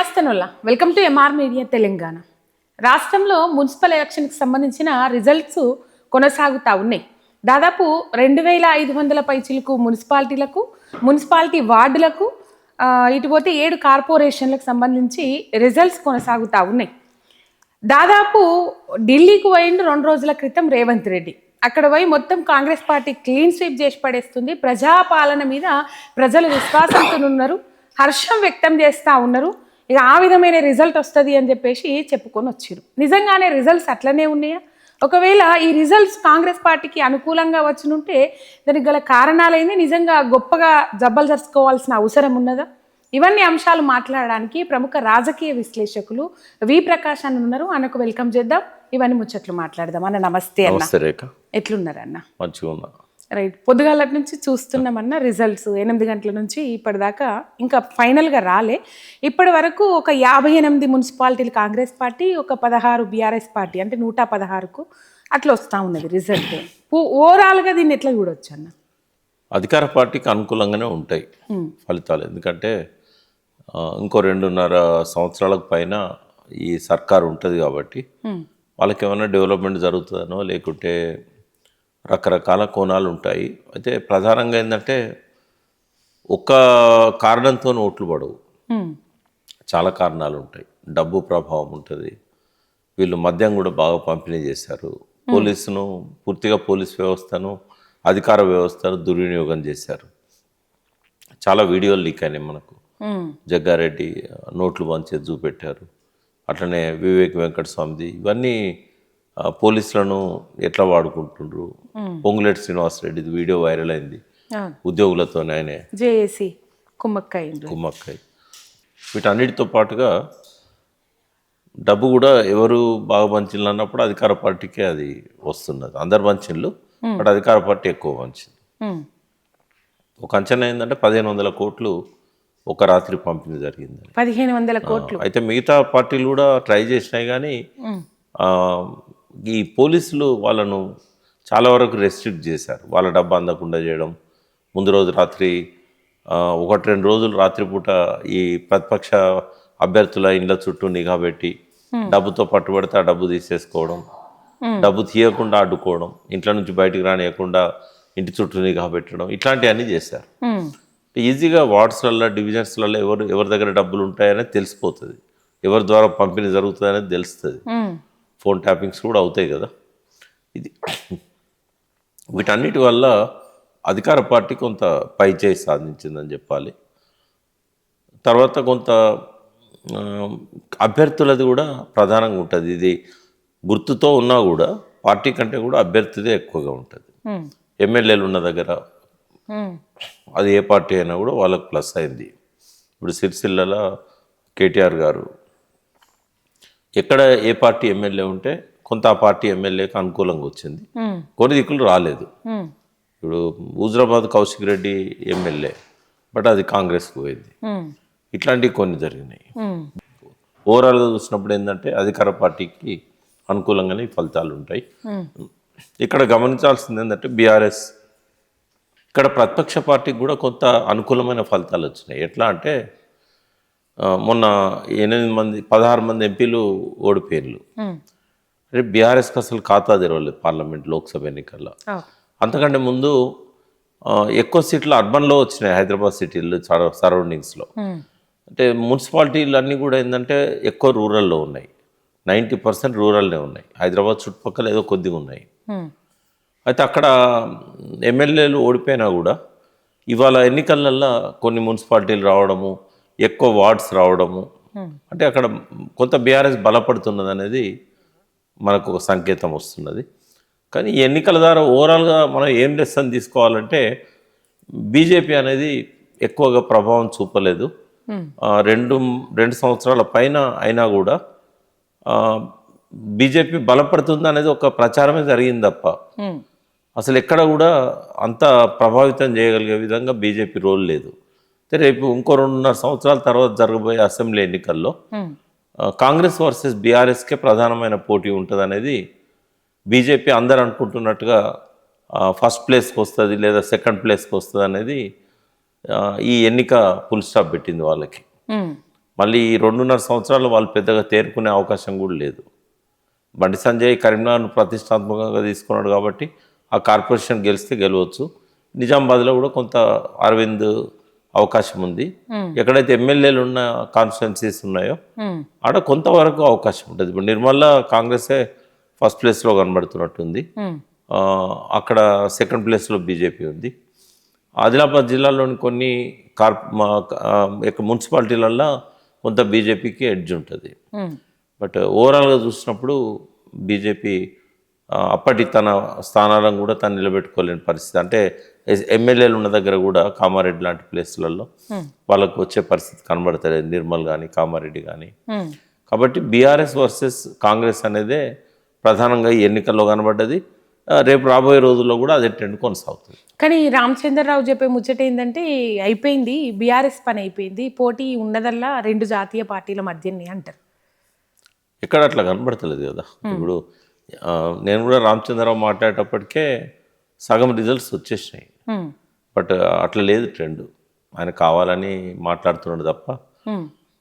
నమస్తే నొల్లా welcome to MR media Telangana. రాష్ట్రంలో municipal ఎలక్షన్కి సంబంధించిన రిజల్ట్స్ కొనసాగుతూ ఉన్నాయి. దాదాపు రెండు వేల ఐదు వందల పైచిలకు మున్సిపాలిటీలకు మున్సిపాలిటీ వార్డులకు ఇటుపోతే ఏడు కార్పొరేషన్లకు సంబంధించి రిజల్ట్స్ కొనసాగుతూ ఉన్నాయి. దాదాపు ఢిల్లీకి పోయిండు రెండు రోజుల క్రితం రేవంత్ రెడ్డి. అక్కడ పోయి మొత్తం కాంగ్రెస్ పార్టీ క్లీన్ స్వీప్ చేసి పడేస్తుంది. ప్రజాపాలన మీద ప్రజలు విశ్వాసంతో ఉన్నారు హర్షం వ్యక్తం చేస్తూ ఉన్నారు. ఇక ఆ విధమైన రిజల్ట్ వస్తుంది అని చెప్పేసి చెప్పుకొని వచ్చారు నిజంగానే రిజల్ట్స్ అట్లనే ఉన్నాయా? ఒకవేళ ఈ రిజల్ట్స్ కాంగ్రెస్ పార్టీకి అనుకూలంగా వచ్చినుంటే దానికి గల కారణాలైంది నిజంగా గొప్పగా జబ్బలు జరుచుకోవాల్సిన అవసరం ఉన్నదా? ఇవన్నీ అంశాలు మాట్లాడడానికి ప్రముఖ రాజకీయ విశ్లేషకులు వి ప్రకాష్ అని ఉన్నారు. అన్నకు వెల్కమ్ చేద్దాం. ఇవన్నీ ముచ్చట్లు మాట్లాడదాం. అన్న నమస్తే అన్న. నమస్తే రేఖ. ఎట్లున్నారు అన్న మంచిగా ఉన్నా రైట్. పొద్దుగాల నుంచి చూస్తున్నామన్న రిజల్ట్స్ ఎనిమిది గంటల నుంచి ఇప్పటిదాకా ఇంకా ఫైనల్గా రాలే. ఇప్పటి వరకు ఒక యాభై ఎనిమిది మున్సిపాలిటీలు కాంగ్రెస్ పార్టీ ఒక పదహారు బీఆర్ఎస్ పార్టీ అంటే నూట పదహారుకు అట్లా వస్తూ ఉన్నది రిజల్ట్. ఓవరాల్గా దీన్ని ఎట్లా చూడొచ్చు అన్న? అధికార పార్టీకి అనుకూలంగానే ఉంటాయి ఫలితాలు. ఎందుకంటే ఇంకో రెండున్నర సంవత్సరాలకు పైన ఈ సర్కారు ఉంటుంది కాబట్టి. వాళ్ళకి ఏమైనా డెవలప్మెంట్ జరుగుతుందనో లేకుంటే రకరకాల కోణాలు ఉంటాయి. అయితే ప్రధానంగా ఏంటంటే ఒక్క కారణంతో ఓట్లు పడవు. చాలా కారణాలు ఉంటాయి. డబ్బు ప్రభావం ఉంటుంది. వీళ్ళు మద్యం కూడా బాగా పంపిణీ చేశారు. పోలీసును పూర్తిగా పోలీస్ వ్యవస్థను అధికార వ్యవస్థను దుర్వినియోగం చేశారు. చాలా వీడియోలు లీక్ అయినాయి మనకు. జగ్గారెడ్డి నోట్లు పంచేది చూపెట్టారు. అట్లనే వివేక్ వెంకట స్వామిది ఇవన్నీ పోలీసులను ఎట్లా వాడుకుంటుండ్రు? పొంగులేటి శ్రీనివాసరెడ్డిది వీడియో వైరల్ అయింది. ఉద్యోగులతో ఆయనే జేఏసీ కుమ్మక్కయ్య కుమ్మక్కై వీటన్నిటితో పాటుగా డబ్బు కూడా ఎవరు బాగా పంచిండ్రు అన్నప్పుడు అధికార పార్టీకే అది వస్తున్నది. అందరు పంచిండ్లు బట్ అధికార పార్టీ ఎక్కువ పంచింది ఒక అంచనా ఏంటంటే పదిహేను వందల కోట్లు ఒక రాత్రి పంపిణీ జరిగింది. పదిహేను వందల కోట్లు. అయితే మిగతా పార్టీలు కూడా ట్రై చేసినాయి కానీ. ఆ, ఈ పోలీసులు వాళ్ళను చాలా వరకు రెస్ట్రిక్ట్ చేశారు. వాళ్ళ డబ్బు అందకుండా చేయడం ముందు రోజు రాత్రి ఒకటి రెండు రోజులు రాత్రిపూట ఈ ప్రతిపక్ష అభ్యర్థుల ఇండ్ల చుట్టూ నిఘా పెట్టి డబ్బుతో పట్టుబడితే ఆ డబ్బు తీసేసుకోవడం డబ్బు తీయకుండా అడ్డుకోవడం ఇంట్లో నుంచి బయటికి రానియకుండా ఇంటి చుట్టూ నిఘా పెట్టడం ఇట్లాంటివన్నీ చేశారు. ఈజీగా వార్డ్స్లలో డివిజన్స్లలో ఎవరు ఎవరి దగ్గర డబ్బులు ఉంటాయనేది తెలిసిపోతుంది. ఎవరి ద్వారా పంపిణీ జరుగుతుంది అనేది తెలుస్తుంది. ఫోన్ ట్యాపింగ్స్ కూడా అవుతాయి కదా. ఇది వీటన్నిటి వల్ల అధికార పార్టీ కొంత పైచేయి సాధించిందని చెప్పాలి. తర్వాత కొంత అభ్యర్థులది కూడా ప్రధానంగా ఉంటుంది. ఇది గుర్తుతో ఉన్నా కూడా పార్టీ కంటే కూడా అభ్యర్థిదే ఎక్కువగా ఉంటుంది. ఎమ్మెల్యేలు ఉన్న దగ్గర. అది ఏ పార్టీ అయినా కూడా వాళ్ళకు ప్లస్ అయింది. ఇప్పుడు సిరిసిల్లలో కేటీఆర్ గారు ఎక్కడ ఏ పార్టీ ఎమ్మెల్యే ఉంటే కొంత ఆ పార్టీ ఎమ్మెల్యేకి అనుకూలంగా వచ్చింది. కొన్ని దిక్కులు రాలేదు. ఇప్పుడు హుజరాబాద్ కౌశిక్ రెడ్డి ఎమ్మెల్యే బట్ అది కాంగ్రెస్కి పోయింది. ఇట్లాంటివి కొన్ని జరిగినాయి. ఓవరాల్గా చూసినప్పుడు ఏంటంటే అధికార పార్టీకి అనుకూలంగానే ఫలితాలు ఉంటాయి. ఇక్కడ గమనించాల్సింది ఏంటంటే బీఆర్ఎస్ ఇక్కడ ప్రతిపక్ష పార్టీకి కూడా కొంత అనుకూలమైన ఫలితాలు వచ్చినాయి ఎట్లా అంటే మొన్న ఎనిమిది మంది పదహారు మంది ఎంపీలు ఓడిపోయారు. రేపు బీఆర్ఎస్కి అసలు ఖాతా తెరవలేదు పార్లమెంట్ లోక్సభ ఎన్నికల్లో. అంతకంటే ముందు ఎక్కువ సీట్లు అర్బన్లో వచ్చినాయి హైదరాబాద్ సిటీలో సరౌండింగ్స్లో. అంటే మున్సిపాలిటీలు అన్నీ కూడా ఏంటంటే ఎక్కువ రూరల్లో ఉన్నాయి నైంటీ పర్సెంట్ రూరల్నే ఉన్నాయి హైదరాబాద్ చుట్టుపక్కల ఏదో కొద్దిగా ఉన్నాయి. అయితే అక్కడ ఎమ్మెల్యేలు ఓడిపోయినా కూడా ఇవాళ ఎన్నికలల్లో కొన్ని మున్సిపాలిటీలు రావడము ఎక్కువ వార్డ్స్ రావడము. అంటే అక్కడ కొంత బీఆర్ఎస్ బలపడుతున్నది అనేది మనకు ఒక సంకేతం వస్తున్నది. కానీ ఎన్నికల ద్వారా ఓవరాల్గా మనం ఏం లెసన్ తీసుకోవాలంటే బీజేపీ అనేది ఎక్కువగా ప్రభావం చూపలేదు. Hmm. రెండు రెండు సంవత్సరాల పైన అయినా కూడా బీజేపీ బలపడుతుంది అనేది ఒక ప్రచారమే జరిగింది తప్ప Hmm. అసలు ఎక్కడ కూడా అంత ప్రభావితం చేయగలిగే విధంగా బీజేపీ రోల్ లేదు. రేపు ఇంకో రెండున్నర సంవత్సరాల తర్వాత జరగబోయే అసెంబ్లీ ఎన్నికల్లో కాంగ్రెస్ వర్సెస్ బీఆర్ఎస్కే ప్రధానమైన పోటీ ఉంటుంది అనేది బీజేపీ అందరు అనుకుంటున్నట్టుగా ఫస్ట్ ప్లేస్కి వస్తుంది లేదా సెకండ్ ప్లేస్కి వస్తుంది అనేది ఈ ఎన్నిక ఫుల్ స్టాప్ పెట్టింది వాళ్ళకి. మళ్ళీ ఈ రెండున్నర సంవత్సరాలు వాళ్ళు పెద్దగా తేరుకునే అవకాశం కూడా లేదు. బండి సంజయ్ కరీంనగర్ను ప్రతిష్టాత్మకంగా తీసుకున్నాడు కాబట్టి ఆ కార్పొరేషన్ గెలిస్తే గెలవచ్చు. నిజామాబాద్లో కూడా కొంత అరవింద్ అవకాశం ఉంది. ఎక్కడైతే ఎమ్మెల్యేలు ఉన్న కాన్స్టిట్యున్సీస్ ఉన్నాయో ఆడ కొంతవరకు అవకాశం ఉంటుంది. ఇప్పుడు నిర్మల్లో కాంగ్రెసే ఫస్ట్ ప్లేస్లో కనబడుతున్నట్టుంది. అక్కడ సెకండ్ ప్లేస్లో బీజేపీ ఉంది. ఆదిలాబాద్ జిల్లాలోని కొన్ని కార్ మున్సిపాలిటీలల్లో కొంత బీజేపీకి ఎడ్జ్ ఉంటుంది. బట్ ఓవరాల్గా చూసినప్పుడు బీజేపీ అప్పటి తన స్థానాలను కూడా తను నిలబెట్టుకోలేని పరిస్థితి. అంటే ఎమ్మెల్యేలు ఉన్న దగ్గర కూడా కామారెడ్డి లాంటి ప్లేస్లలో వాళ్ళకు వచ్చే పరిస్థితి కనబడతలేదు. నిర్మల్ కానీ కామారెడ్డి కానీ. కాబట్టి బీఆర్ఎస్ వర్సెస్ కాంగ్రెస్ అనేదే ప్రధానంగా ఈ ఎన్నికల్లో కనబడ్డది. రేపు రాబోయే రోజుల్లో కూడా అదే ట్రెండ్ కొనసాగుతుంది. కానీ రామచంద్రరావు చెప్పే ముచ్చట ఏంటంటే అయిపోయింది బీఆర్ఎస్ పని అయిపోయింది పోటీ ఉన్నదల్లా రెండు జాతీయ పార్టీల మధ్యనే అంటారు. ఎక్కడ అట్లా కనబడతలేదు కదా. ఇప్పుడు నేను కూడా రామచంద్రరావు మాట్లాడేటప్పటికే సగం రిజల్ట్స్ వచ్చేసినాయి. బట్ అట్లా లేదు ట్రెండ్. ఆయన కావాలని మాట్లాడుతున్నాడు తప్ప.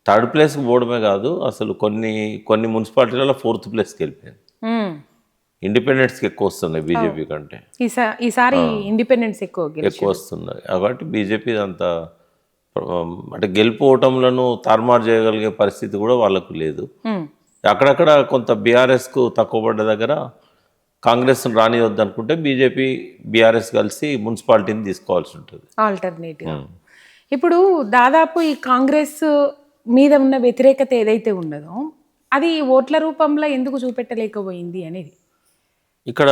థర్డ్ ప్లేస్కి పోవడమే కాదు అసలు కొన్ని కొన్ని మున్సిపాలిటీలలో ఫోర్త్ ప్లేస్కి వెళ్ళిపోయింది. ఉమ్. ఇండిపెండెంట్స్కి ఎక్కువ వస్తున్నాయి బీజేపీ కంటే. ఈసా- ఈసారి ఇండిపెండెన్స్ ఎక్కువ ఎక్కువ వస్తున్నాయి కాబట్టి బీజేపీ అంత అంటే గెలుపు ఓటములను తారుమారు చేయగలిగే పరిస్థితి కూడా వాళ్ళకు లేదు. అక్కడక్కడ కొంత బీఆర్ఎస్కు తక్కువ పడ్డ దగ్గర కాంగ్రెస్ను రానివద్దు అనుకుంటే బీజేపీ బీఆర్ఎస్ కలిసి మున్సిపాలిటీని తీసుకోవాల్సి ఉంటుంది. ఆల్టర్నేటివ్. ఇప్పుడు దాదాపు ఈ కాంగ్రెస్ మీద ఉన్న వ్యతిరేకత ఏదైతే ఉన్నదో అది ఓట్ల రూపంలో ఎందుకు చూపెట్టలేకపోయింది అనేది. ఇక్కడ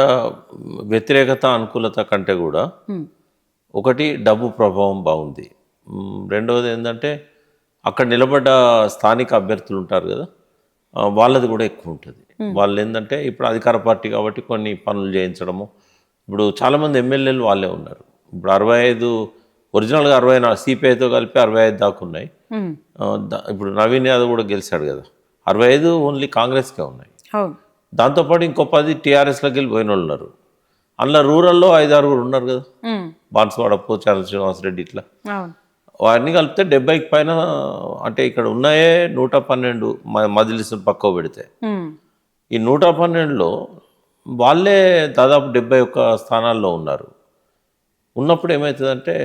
వ్యతిరేకత అనుకూలత కంటే కూడా ఒకటి డబ్బు ప్రభావం బాగుంది. రెండవది ఏంటంటే అక్కడ నిలబడ్డ స్థానిక అభ్యర్థులు ఉంటారు కదా వాళ్ళది కూడా ఎక్కువ ఉంటుంది. వాళ్ళు ఏంటంటే ఇప్పుడు అధికార పార్టీ కాబట్టి కొన్ని పనులు చేయించడము. ఇప్పుడు చాలామంది ఎమ్మెల్యేలు వాళ్ళే ఉన్నారు. ఇప్పుడు అరవై ఐదు ఒరిజినల్గా అరవై నాలుగు సిపిఐతో కలిపి అరవై ఐదు దాకా ఉన్నాయి. ఇప్పుడు నవీన్ యాదవ్ కూడా గెలిచాడు కదా. అరవై ఐదు ఓన్లీ కాంగ్రెస్కే ఉన్నాయి. దాంతోపాటు ఇంకో పది టీఆర్ఎస్లోకి వెళ్ళి పోయిన వాళ్ళు ఉన్నారు. అందులో రూరల్లో ఐదు ఆరుగురు ఉన్నారు కదా. బాన్స్వాడ పోచారం శ్రీనివాసరెడ్డి ఇట్లా. అవును వారిని కలిపితే డెబ్బైకి పైన అంటే ఇక్కడ ఉన్నాయే నూట పన్నెండు మజిలిస్ పక్కకు పెడితే. ఈ నూట పన్నెండులో వాళ్ళే దాదాపు డెబ్బై ఒక్క స్థానాల్లో ఉన్నారు. ఉన్నప్పుడు ఏమవుతుందంటే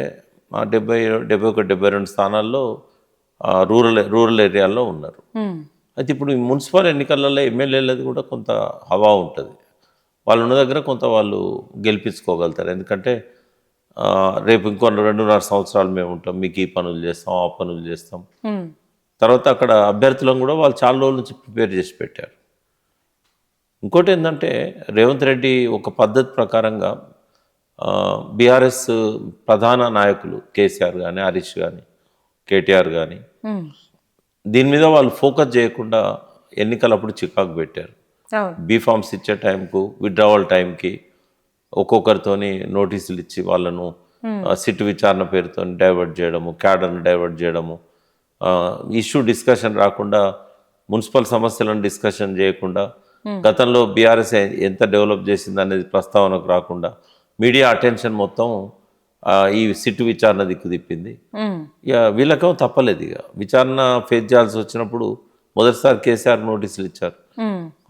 ఆ డెబ్బై డెబ్బై ఒక డెబ్బై రెండు స్థానాల్లో రూరల్ రూరల్ ఏరియాల్లో ఉన్నారు. అయితే ఇప్పుడు మున్సిపల్ ఎన్నికలలో ఎమ్మెల్యేలది కూడా కొంత హవా ఉంటుంది. వాళ్ళు ఉన్న దగ్గర కొంత వాళ్ళు గెలిపించుకోగలుగుతారు. ఎందుకంటే రేపు ఇంకో రెండున్నర సంవత్సరాలు మేము ఉంటాం. మీకు ఈ పనులు చేస్తాం ఆ పనులు చేస్తాం. ఉమ్, తర్వాత అక్కడ అభ్యర్థులను కూడా వాళ్ళు చాలా రోజుల నుంచి ప్రిపేర్ చేసి పెట్టారు. ఇంకోటి ఏంటంటే రేవంత్ రెడ్డి ఒక పద్ధతి ప్రకారంగా బీఆర్ఎస్ ప్రధాన నాయకులు కేసీఆర్ కానీ హరీష్ కానీ కేటీఆర్ కానీ ఉమ్, దీని మీద వాళ్ళు ఫోకస్ చేయకుండా ఎన్నికలప్పుడు చికాకు పెట్టారు. బీఫామ్స్ ఇచ్చే టైంకు విత్డ్రావల్ టైంకి ఒక్కొక్కరితోని నోటీసులు ఇచ్చి వాళ్ళను సిట్ విచారణ పేరుతో డైవర్ట్ చేయడము క్యాడర్ను డైవర్ట్ చేయడము ఇష్యూ డిస్కషన్ రాకుండా మున్సిపల్ సమస్యలను డిస్కషన్ చేయకుండా గతంలో బీఆర్ఎస్ ఎంత డెవలప్ చేసింది అనేది ప్రస్తావనకు రాకుండా మీడియా అటెన్షన్ మొత్తం ఈ సిట్ విచారణ దిక్కు తిప్పింది. ఉమ్, ఇక వీళ్ళకేమో తప్పలేదు ఇక. విచారణ ఫేస్ చేయాల్సి వచ్చినప్పుడు మొదటిసారి కేసీఆర్ నోటీసులు ఇచ్చారు.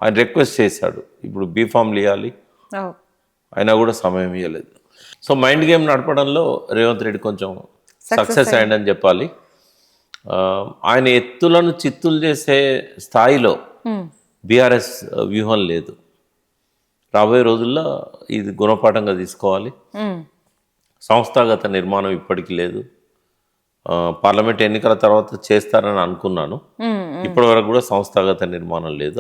ఆయన రిక్వెస్ట్ చేశాడు. ఇప్పుడు బీఫామ్లు ఇవ్వాలి అయినా కూడా సమయం ఇవ్వలేదు సో మైండ్ గేమ్ నడపడంలో రేవంత్ రెడ్డి కొంచెం సక్సెస్ అయ్యిందని చెప్పాలి. ఆయన ఎత్తులను చిత్తులు చేసే స్థాయిలో ఉమ్, బీఆర్ఎస్ వ్యూహం లేదు. రాబోయే రోజుల్లో ఇది గుణపాఠంగా తీసుకోవాలి. ఉమ్, సంస్థాగత నిర్మాణం ఇప్పటికీ లేదు. పార్లమెంట్ ఎన్నికల తర్వాత చేస్తారని అనుకున్నాను. ఉమ్, ఇప్పటి వరకు కూడా సంస్థాగత నిర్మాణం లేదు?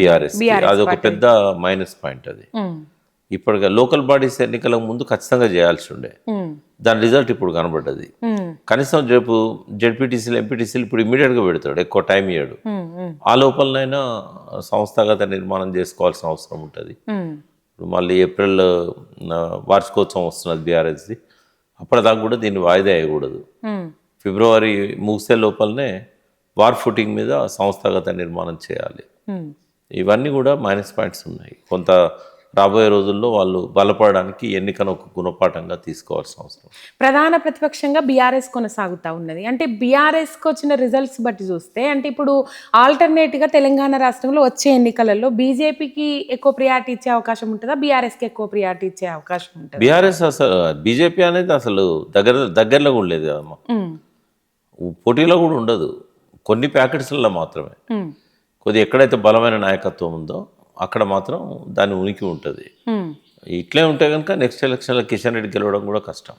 బీఆర్ఎస్ అది ఒక పెద్ద మైనస్ పాయింట్ అది. ఇప్పటికే లోకల్ బాడీస్ ఎన్నికల ముందు ఖచ్చితంగా చేయాల్సి ఉండే. దాని రిజల్ట్ ఇప్పుడు కనబడ్డది. కనీసం రేపు జెడ్పీటీసీలు ఎంపీటీసీలు ఇప్పుడు ఇమీడియట్గా పెడతాడు ఎక్కువ టైం ఇవ్వడు ఆ లోపలనైనా సంస్థాగత నిర్మాణం చేసుకోవాల్సిన అవసరం ఉంటుంది. ఇప్పుడు మళ్ళీ ఏప్రిల్ వార్షికోత్సవం వస్తున్నది బీఆర్ఎస్ది. అప్పటిదాకా కూడా దీన్ని వాయిదా వేయకూడదు. ఫిబ్రవరి ముగిసే లోపలనే వార్ ఫుటింగ్ మీద సంస్థాగత నిర్మాణం చేయాలి. ఇవన్నీ కూడా మైనస్ పాయింట్స్ ఉన్నాయి. కొంత రాబోయే రోజుల్లో వాళ్ళు బలపడడానికి ఎన్నికను ఒక గుణపాఠంగా తీసుకోవాల్సిన అవసరం. ప్రధాన ప్రతిపక్షంగా బీఆర్ఎస్ కొనసాగుతూ ఉన్నది. అంటే బీఆర్ఎస్కి వచ్చిన రిజల్ట్స్ బట్టి చూస్తే అంటే ఇప్పుడు ఆల్టర్నేట్గా తెలంగాణ రాష్ట్రంలో వచ్చే ఎన్నికలలో బీజేపీకి ఎక్కువ ప్రియారిటీ ఇచ్చే అవకాశం ఉంటుందా? బీఆర్ఎస్కి ఎక్కువ ప్రియారిటీ ఇచ్చే అవకాశం ఉంటుంది? బీఆర్ఎస్ అసలు బీజేపీ అనేది అసలు దగ్గర దగ్గరలో కూడా లేదు కదమ్మా. పోటీలో కూడా ఉండదు. కొన్ని ప్యాకెట్స్లలో మాత్రమే. కొద్ది ఎక్కడైతే బలమైన నాయకత్వం ఉందో అక్కడ మాత్రం దాని ఉనికి ఉంటుంది. ఇట్లే ఉంటే కనుక నెక్స్ట్ ఎలక్షన్లో కిషన్ రెడ్డి గెలవడం కూడా కష్టం.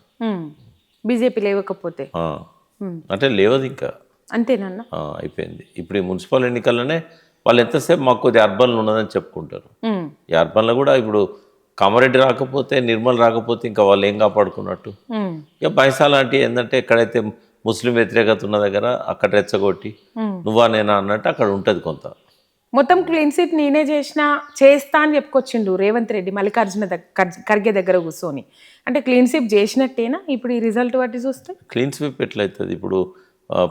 బీజేపీ లేవకపోతే. అంటే లేవదు ఇంకా. అంతేనన్నా. అయిపోయింది. ఇప్పుడు ఈ మున్సిపల్ ఎన్నికల్లోనే వాళ్ళు ఎంతసేపు మాకు కొద్ది అర్బన్లు ఉన్నదని చెప్పుకుంటారు. ఈ అర్బన్లో కూడా ఇప్పుడు కామారెడ్డి రాకపోతే నిర్మల్ రాకపోతే ఇంకా వాళ్ళు ఏం కాపాడుకున్నట్టు? ఇక బైసా లాంటి ఏంటంటే ఎక్కడైతే ముస్లిం వ్యతిరేకత ఉన్న దగ్గర అక్కడ రెచ్చగొట్టి. నువ్వా నేనా అన్నట్టు అక్కడ ఉంటుంది కొంత. మొత్తం క్లీన్ స్వీప్ నేనే చేసిన చేస్తా అని చెప్పుకొచ్చిండు రేవంత్ రెడ్డి మల్లికార్జున ఖర్గే దగ్గర కూర్చొని. అంటే క్లీన్ స్వీప్ చేసినట్టేనా? ఇప్పుడు ఈ రిజల్ట్ బట్టి చూస్తే? క్లీన్ స్వీప్ ఎట్లయితుంది? ఇప్పుడు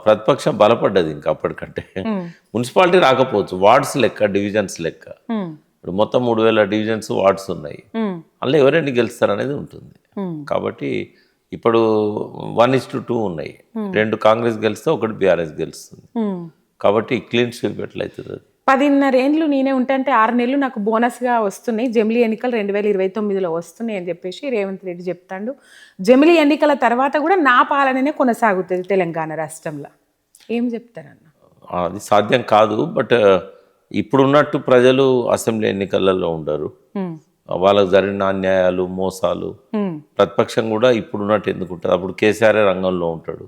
ప్రతిపక్షం బలపడ్డది ఇంకా అప్పటికంటే. మున్సిపాలిటీ రాకపోవచ్చు వార్డ్స్ లెక్క డివిజన్స్ లెక్క. ఇప్పుడు మొత్తం మూడు వేల డివిజన్స్ వార్డ్స్ ఉన్నాయి. అందులో ఎవరెన్ని గెలుస్తారు అనేది ఉంటుంది కాబట్టి ఇప్పుడు వన్ ఇస్ టు టూ ఉన్నాయి. రెండు కాంగ్రెస్ గెలిస్తే ఒకటి బీఆర్ఎస్ గెలుస్తుంది. కాబట్టి క్లీన్ స్వీప్ ఎట్లయితుంది? అది పదిన్నర ఏండ్లు నేనే ఉంటే ఆరు నెలలు నాకు బోనస్గా వస్తున్నాయి. జమిలీ ఎన్నికలు రెండు వేల ఇరవై తొమ్మిదిలో వస్తున్నాయి అని చెప్పేసి రేవంత్ రెడ్డి చెప్తాడు. జమిలీ ఎన్నికల తర్వాత కూడా నా పాలననే కొనసాగుతుంది తెలంగాణ రాష్ట్రంలో. ఏం చెప్తారన్న? అది సాధ్యం కాదు బట్ ఇప్పుడున్నట్టు ప్రజలు అసెంబ్లీ ఎన్నికలలో ఉండరు. వాళ్ళకు జరిగిన అన్యాయాలు మోసాలు ప్రతిపక్షం కూడా ఇప్పుడున్నట్టు ఎందుకు ఉంటుంది అప్పుడు కేసీఆర్ రంగంలో ఉంటాడు.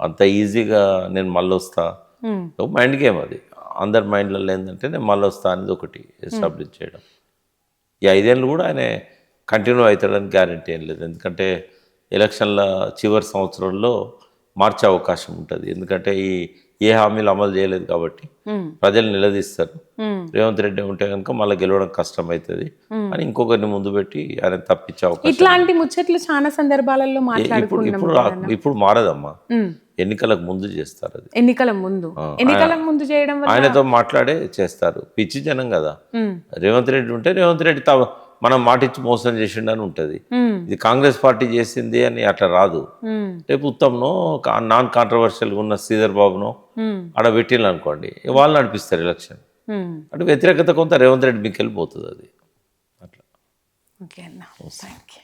అంత ఈజీగా నేను మళ్ళీ వస్తా ఉమ్, ఒక మైండ్ గేమ్ అది. అందరి మైండ్లలో ఏంటంటే నేను మళ్ళీ వస్తా అనేది ఒకటి ఎస్టాబ్లిష్ చేయడం. ఈ ఐదేళ్ళు కూడా ఆయన కంటిన్యూ అవుతాడని గ్యారంటీ ఏం లేదు. ఎందుకంటే ఎలక్షన్ల చివరి సంవత్సరంలో మార్చే అవకాశం ఉంటుంది. ఎందుకంటే ఈ ఏ హామీలు అమలు చేయలేదు కాబట్టి ఉమ్, ప్రజలు నిలదీస్తారు. ఉమ్. రేవంత్ రెడ్డి ఉంటే కనుక మళ్ళీ గెలవడం కష్టం అవుతుంది అని ఇంకొకరిని ముందు పెట్టి ఆయన తప్పించే అవకాశం ఇట్లాంటి ముచ్చట్లు చాలా సందర్భాలలో ఇప్పుడు ఇప్పుడు ఇప్పుడు మారదమ్మా. ఎన్నికలకు ముందు చేస్తారు అది. ఎన్నికల ముందు. ఎన్నికల ముందు చేయడం వల్ల ఆయనతో మాట్లాడే చేస్తారు. పిచ్చి జనం కదా. రేవంత్ రెడ్డి ఉంటే రేవంత్ రెడ్డి తా మనం మాటిచ్చి మోసం చేసిండని ఉంటుంది. ఉమ్, ఇది కాంగ్రెస్ పార్టీ చేసింది అని అట్లా రాదు. రేపు ఉత్తమ్నో నాన్ కాంట్రవర్షియల్గా ఉన్న శ్రీధర్ బాబునో ఆడ పెట్టిండ్రు అనుకోండి వాళ్ళు నడిపిస్తారు ఎలక్షన్. అంటే వ్యతిరేకత కొంత రేవంత్ రెడ్డి మీకు వెళ్ళిపోతుంది అది. అట్లా. ఓకే అన్న. Thank you